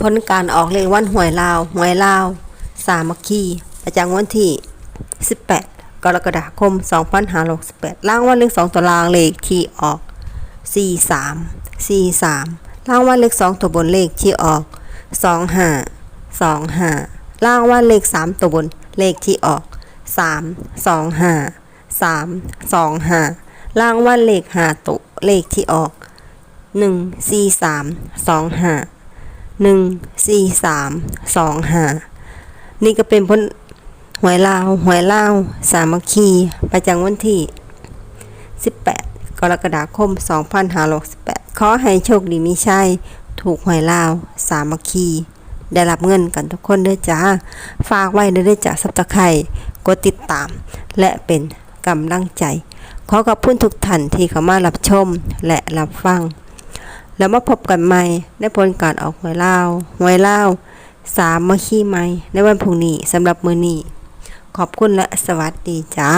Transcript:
ผลการออกเลขวันหวยลาวหวยลาว สามัคคีประจำวันที่ 18 กรกฎาคม 2568ล่างวันเลข2ตัวรางเลขที่ออก 43 43ล่างวันเลข2ตัวบนเลขที่ออก 25 25ล่างวันเลข 3 ตัวบนเลขที่ออก 3 25 3 25ล่างวันเลข5ตัวเลขที่ออก 1 4 3 2 5 หนึ่งสี่สามสองห้านี่ก็เป็นผลหวยลาวหวยลาวสามัคคีประจำวันที่ 18 กรกฎาคม 2568 ขอให้โชคดีมีชัยถูกหวยลาว สามัคคี ได้รับเงินกันทุกคนด้อจ้า ฝากไว้ด้อจ้าสับตะไคร่กดติดตาม และเป็นกำลังใจ ขอขอบคุณทุกท่านที่เข้ามารับชมและรับฟัง แล้วมาพบกันใหม่ในผลการออกหวยเล่าหวยเล่าสามมาขี้ใหม่ในวันพรุ่งนี้สำหรับมือนี้ขอบคุณและสวัสดีจ้า